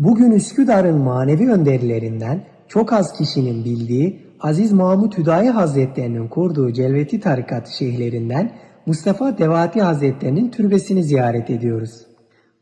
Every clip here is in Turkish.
Bugün Üsküdar'ın manevi önderlerinden çok az kişinin bildiği Aziz Mahmut Hüdayi Hazretlerinin kurduğu Celveti Tarikatı şeyhlerinden Mustafa Devati Hazretlerinin türbesini ziyaret ediyoruz.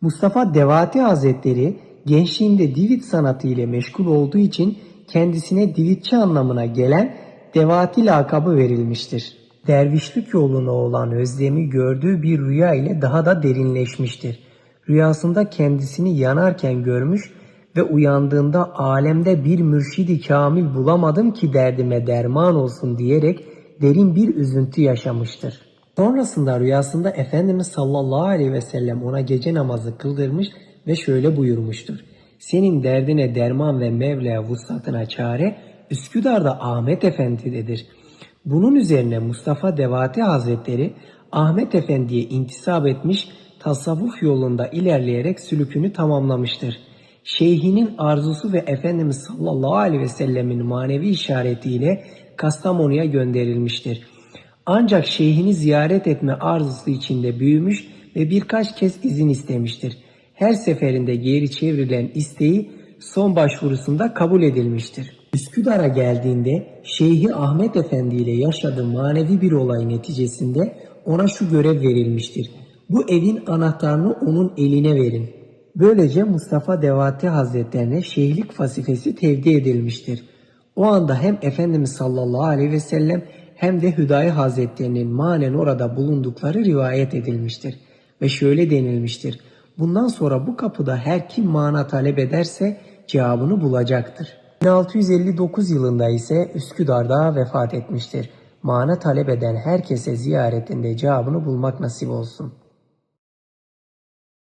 Mustafa Devati Hazretleri gençliğinde divit sanatı ile meşgul olduğu için kendisine divitçi anlamına gelen Devati lakabı verilmiştir. Dervişlik yoluna olan özlemi gördüğü bir rüya ile daha da derinleşmiştir. Rüyasında kendisini yanarken görmüş ve uyandığında alemde bir mürşidi kamil bulamadım ki derdime derman olsun diyerek derin bir üzüntü yaşamıştır. Sonrasında rüyasında Efendimiz sallallahu aleyhi ve sellem ona gece namazı kıldırmış ve şöyle buyurmuştur. Senin derdine derman ve Mevla vuslatına çare Üsküdar'da Ahmet Efendi'dedir. Bunun üzerine Mustafa Devati Hazretleri Ahmet Efendi'ye intisap etmiş tasavvuf yolunda ilerleyerek sülükünü tamamlamıştır. Şeyhinin arzusu ve Efendimiz sallallahu aleyhi ve sellemin manevi işaretiyle Kastamonu'ya gönderilmiştir. Ancak şeyhini ziyaret etme arzusu içinde büyümüş ve birkaç kez izin istemiştir. Her seferinde geri çevrilen isteği son başvurusunda kabul edilmiştir. Üsküdar'a geldiğinde Şeyhi Ahmet Efendi ile yaşadığı manevi bir olay neticesinde ona şu görev verilmiştir. Bu evin anahtarını onun eline verin. Böylece Mustafa Devati Hazretlerine şeyhlik vazifesi tevdi edilmiştir. O anda hem Efendimiz sallallahu aleyhi ve sellem hem de Hüdayi Hazretlerinin manen orada bulundukları rivayet edilmiştir. Ve şöyle denilmiştir. Bundan sonra bu kapıda her kim mana talep ederse cevabını bulacaktır. 1659 yılında ise Üsküdar'da vefat etmiştir. Mana talep eden herkese ziyaretinde cevabını bulmak nasip olsun.